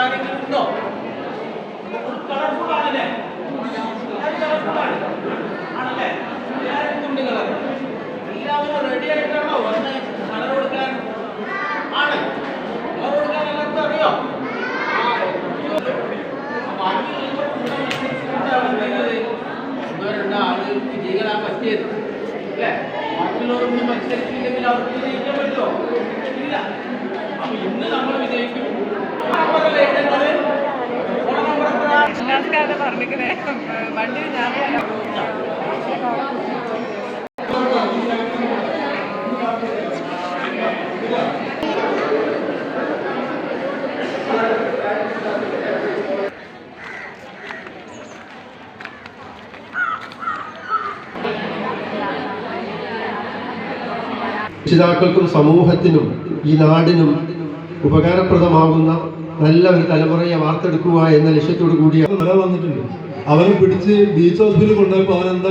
കാര്യങ്ങൾ ഉണ്ടോ കളർഫുൾ ആണല്ലേ കളർഫുൾ ആണ് ആണല്ലേ? എല്ലാവരും തുണ്ട് കളർ എല്ലാവരും റെഡി ആയിട്ടാണോ വന്ന് കളർ കൊടുക്കാൻ? ആണ്. കളർ കൊടുക്കാൻ എല്ലാവർക്കും അറിയോ? വിജയികളാ പറ്റിയത് അല്ലേ? ബാക്കിയുള്ളവരൊന്നും മത്സരിച്ചില്ലെങ്കിൽ അവർക്ക് വിജയിക്കാൻ പറ്റുമോ? ഇല്ല. അപ്പൊ ഇന്ന് നമ്മൾ വിജയിക്കും. എത്രയാ? ഞങ്ങൾക്കത് പറഞ്ഞിരിക്കുന്നേ വണ്ടി ഞാൻ രക്ഷിതാക്കൾക്കും സമൂഹത്തിനും ഈ നാടിനും ഉപകാരപ്രദമാകുന്ന നല്ല ഒരു തലമുറയെ വാർത്തെടുക്കുക എന്ന ലക്ഷ്യത്തോടു കൂടിയാണ് വന്നിട്ടുണ്ട്. അവനെ പിടിച്ച് ബീച്ച് ഹോസ്പിറ്റലിൽ കൊണ്ടുപോയപ്പോൾ അവൻ എന്താ